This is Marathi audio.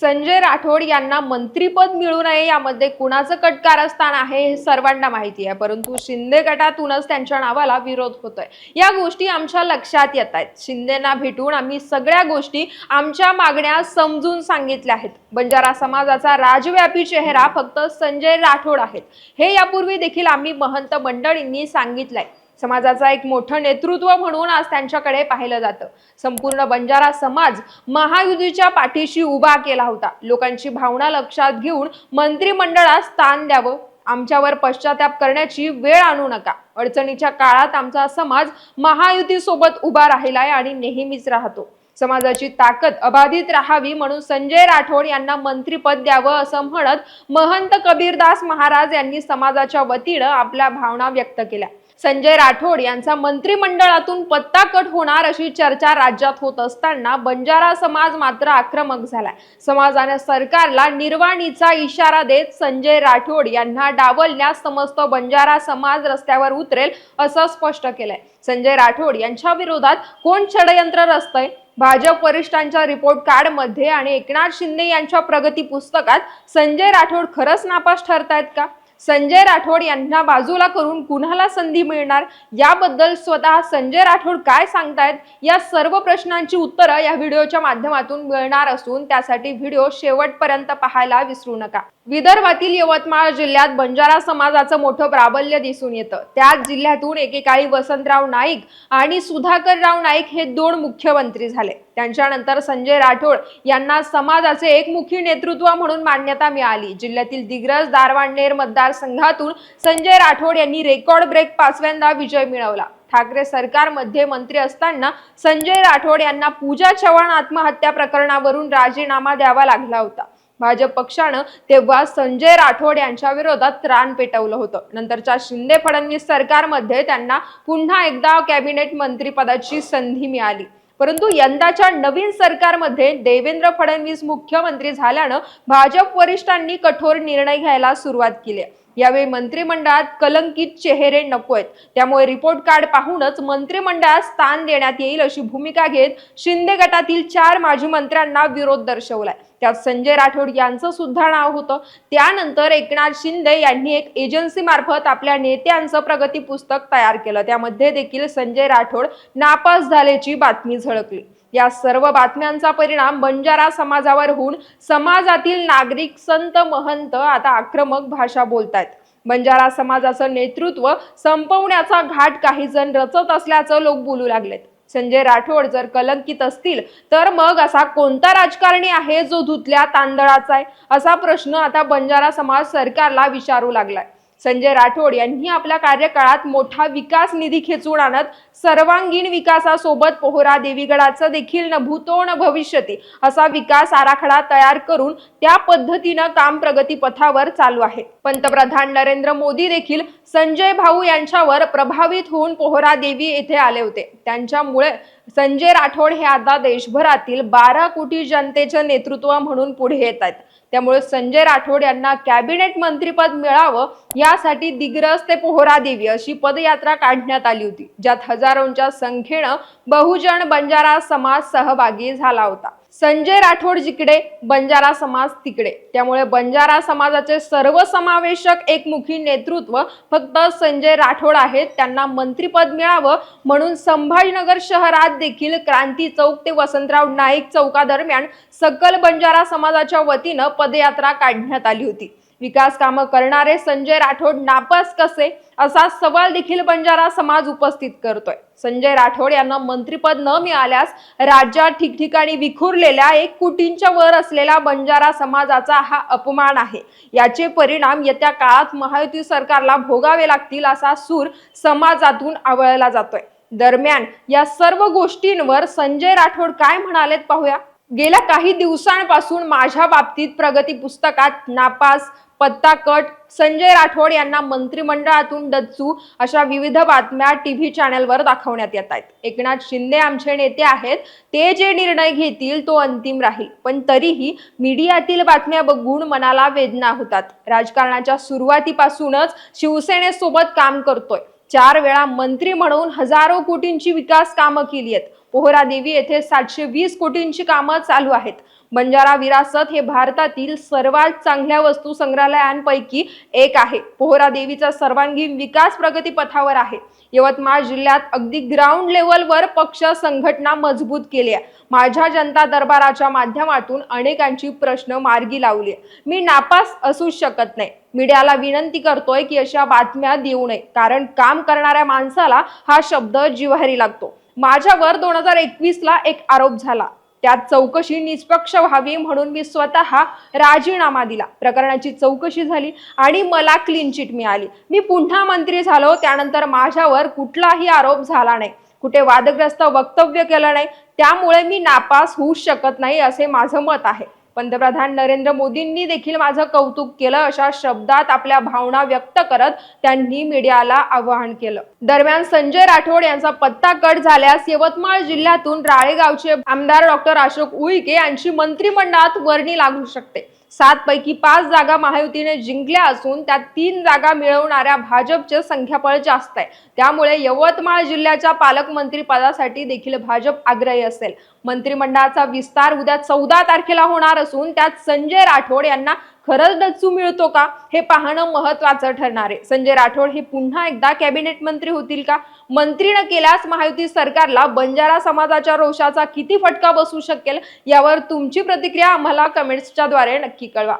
संजय राठोड यांना मंत्रीपद मिळू नये यामध्ये कुणाचं कटकारस्थान आहे हे सर्वांना माहिती आहे परंतु शिंदे गटातूनच त्यांच्या नावाला विरोध होतोय. या गोष्टी आमच्या लक्षात येत आहेत. शिंदेना भेटून आम्ही सगळ्या गोष्टी आमच्या मागण्या समजून सांगितल्या आहेत. बंजारा समाजाचा राजव्यापी चेहरा फक्त संजय राठोड आहेत. हे यापूर्वी देखील आम्ही महंत मंडळींनी सांगितलंय. समाजाचा एक मोठं नेतृत्व म्हणून आज त्यांच्याकडे पाहिलं जातं. संपूर्ण बंजारा समाज महायुतीच्या पाठीशी उभा केला होता. लोकांची भावना लक्षात घेऊन मंत्रिमंडळात स्थान द्यावं आमच्यावर पश्चाताप करण्याची वेळ आणू नका. अडचणीच्या काळात आमचा समाज महायुतीसोबत उभा राहिलाय आणि नेहमीच राहतो. समाजाची ताकद अबाधित राहावी म्हणून संजय राठोड यांना मंत्रीपद द्यावं असं म्हणत महंत कबीरदास महाराज यांनी समाजाच्या वतीनं आपल्या भावना व्यक्त केल्या. संजय राठोड यांचा मंत्रिमंडळातून पत्ता कट होणार अशी चर्चा राज्यात होत असताना बंजारा समाज मात्र आक्रमक झालाय. समाजाने सरकारला निर्वाणीचा इशारा देत संजय राठोड यांना डावलण्यास समस्त बंजारा समाज रस्त्यावर उतरेल असं स्पष्ट केलंय. संजय राठोड यांच्या विरोधात कोण षडयंत्र रचतंय? भाजप वरिष्ठांच्या रिपोर्ट कार्डमध्ये आणि एकनाथ शिंदे यांच्या प्रगती पुस्तकात संजय राठोड खरंच नापास ठरतायत का? संजय राठोड यांना बाजूला करून कुणाला संधी मिळणार? याबद्दल स्वतः संजय राठोड काय सांगतायत? या सर्व प्रश्नांची उत्तरं या व्हिडिओच्या माध्यमातून मिळणार असून त्यासाठी व्हिडिओ शेवटपर्यंत पाहायला विसरू नका. विदर्भातील यवतमाळ जिल्ह्यात बंजारा समाजाचं मोठं प्राबल्य दिसून येतं. त्याच जिल्ह्यातून एकेकाळी वसंतराव नाईक आणि सुधाकरराव नाईक हे दोन मुख्यमंत्री झाले. त्यांच्यानंतर संजय राठोड यांना समाजाचे एकमुखी नेतृत्व म्हणून मान्यता मिळाली. जिल्ह्यातील दिग्रज दारवांडेर मतदारसंघातून संजय राठोड यांनी रेकॉर्ड ब्रेक पाचव्यांदा विजय मिळवला. ठाकरे सरकारमध्ये मंत्री असताना संजय राठोड यांना पूजा चव्हाण आत्महत्या प्रकरणावरून राजीनामा द्यावा लागला होता. भाजप पक्षानं तेव्हा संजय राठोड यांच्या विरोधात रान पेटवलं होतं. नंतरच्या शिंदे फडणवीस सरकारमध्ये त्यांना पुन्हा एकदा कॅबिनेट मंत्रीपदाची संधी मिळाली. परंतु यंदाच्या नवीन सरकारमध्ये देवेंद्र फडणवीस मुख्यमंत्री झाल्यानं भाजप वरिष्ठांनी कठोर निर्णय घ्यायला सुरुवात केली आहे. यावेळी मंत्रिमंडळात कलंकित चेहरे नकोयत. त्यामुळे रिपोर्ट कार्ड पाहूनच मंत्रिमंडळात स्थान देण्यात येईल अशी भूमिका घेत शिंदे गटातील चार माजी मंत्र्यांना विरोध दर्शवलाय. त्यात संजय राठोड यांचं सुद्धा नाव होतं. त्यानंतर एकनाथ शिंदे यांनी एक एजन्सी मार्फत आपल्या नेत्यांचं प्रगती पुस्तक तयार केलं. त्यामध्ये देखील संजय राठोड नापास झाल्याची बातमी झळकली. या सर्व बातम्यांचा परिणाम बंजारा समाजावर होऊन समाजातील नागरिक संत महंत आता आक्रमक भाषा बोलतायत. बंजारा समाजाचं नेतृत्व संपवण्याचा घाट काही जण रचत असल्याचं लोक बोलू लागलेत. संजय राठोड जर कलंकित असतील तर मग असा कोणता राजकारणी आहे जो धुतल्या तांदळाचा आहे? असा प्रश्न आता बंजारा समाज सरकारला विचारू लागलाय. संजय राठोड यांनी आपल्या कार्यकाळात मोठा विकास निधी खेचून आणत सर्वांगीण विकासासोबत पोहरा देवीगडाचं देखील न भूतो न भविष्यती असा विकास आराखडा तयार करून त्या पद्धतीनं काम प्रगती पथावर चालू आहे. पंतप्रधान नरेंद्र मोदी देखील संजय भाऊ यांच्यावर प्रभावित होऊन पोहरा देवी येथे आले होते. त्यांच्यामुळे संजय राठोड हे आता देशभरातील बारा कोटी जनतेचं नेतृत्व म्हणून पुढे येत आहेत. त्यामुळे संजय राठोड यांना कॅबिनेट मंत्रीपद मिळावं यासाठी दिग्रस ते पोहरा देवी अशी पदयात्रा काढण्यात आली होती ज्यात हजारोंच्या संख्येनं बहुजन बंजारा समाज सहभागी झाला होता. संजय राठोड जिकडे बंजारा समाज तिकडे. त्यामुळे बंजारा समाजाचे सर्वसमावेशक एकमुखी नेतृत्व फक्त संजय राठोड आहेत. त्यांना मंत्रीपद मिळावं म्हणून संभाजीनगर शहरात देखील क्रांती चौक ते वसंतराव नाईक चौकादरम्यान सकल बंजारा समाजाच्या वतीनं पदयात्रा काढण्यात आली होती. विकास कामं करणारे संजय राठोड नापास कसे? असा सवाल देखील बंजारा समाज उपस्थित करतोय. संजय राठोड यांना मंत्रीपद न मिळाल्यास राज्यात ठिकठिकाणी विखुरलेल्या एक कोटींच्या वर असलेला बंजारा समाजाचा हा अपमान आहे. याचे परिणाम येत्या काळात महायुती सरकारला भोगावे लागतील असा सूर समाजातून आवळला जातोय. दरम्यान या सर्व गोष्टींवर संजय राठोड काय म्हणालेत पाहूया. गेल्या काही दिवसांपासून माझ्या बाबतीत प्रगती पुस्तकात नापास पत्ता कट. संजय राठोड यांना मंत्रिमंडळातून डच्चू अशा विविध बातम्या टीव्ही चॅनलवर दाखवण्यात येत आहेत. एकनाथ शिंदे आमचे नेते आहेत. ते जे निर्णय घेतील तो अंतिम राहील. पण तरीही मीडियातील बातम्या बघून मनाला वेदना होतात. राजकारणाच्या सुरुवातीपासूनच शिवसेनेसोबत काम करतोय. चार वेळा मंत्री म्हणून हजारो कोटींची विकास कामं केली आहेत. पोहरादेवी येथे सातशे वीस कोटींची कामं चालू आहेत. बंजारा विरासत हे भारतातील सर्वात चांगल्या वस्तू संग्रहालयांपैकी एक आहे. पोहरा देवीचा सर्वांगीण विकास प्रगती पथावर आहे. यवतमाळ जिल्ह्यात अगदी ग्राउंड लेवलवर पक्ष संघटना मजबूत केली आहे. माझ्या जनता दरबाराच्या माध्यमातून अनेकांची प्रश्न मार्गी लावली मी नापास असू शकत नाही. मीडियाला विनंती करतोय की अशा बातम्या देऊ नये कारण काम करणाऱ्या माणसाला हा शब्द जिव्हारी लागतो. माझ्यावर दोन हजार एकवीस ला एक आरोप झाला. त्यात चौकशी निष्पक्ष व्हावी म्हणून मी स्वतः राजीनामा दिला. प्रकरणाची चौकशी झाली आणि मला क्लीन चिट मिळाली. मी पुन्हा मंत्री झालो त्यानंतर माझ्यावर कुठलाही आरोप झाला नाही. कुठे वादग्रस्त वक्तव्य केलं नाही त्यामुळे मी नापास होऊ शकत नाही असे माझं मत आहे. पंतप्रधान नरेंद्र मोदींनी देखील माझं कौतुक केलं अशा शब्दात आपल्या भावना व्यक्त करत त्यांनी मीडियाला आवाहन केलं. दरम्यान संजय राठोड यांचा पत्ता कट झाल्यास यवतमाळ जिल्ह्यातून राळेगावचे आमदार डॉक्टर अशोक उईके यांची मंत्रिमंडळात वर्णी लागू शकते. सात पैकी पाच जागा महायुतीने जिंकल्या असून त्यात तीन जागा मिळवणाऱ्या भाजपचे संख्याबळ जास्त आहे. त्यामुळे यवतमाळ जिल्ह्याच्या पालकमंत्री पदासाठी देखील भाजप आग्रही असेल. मंत्रिमंडळाचा विस्तार उद्या चौदा तारखेला होणार असून त्यात संजय राठोड यांना खरंच डच्चू मिळतो का? हे पाहणं महत्वाचं ठरणार आहे. संजय राठोड हे पुन्हा एकदा कॅबिनेट मंत्री होतील का? मंत्री न केल्यास महायुती सरकारला बंजारा समाजाच्या रोषाचा किती फटका बसू शकेल? यावर तुमची प्रतिक्रिया आम्हाला कमेंट्सच्या द्वारे नक्की कळवा.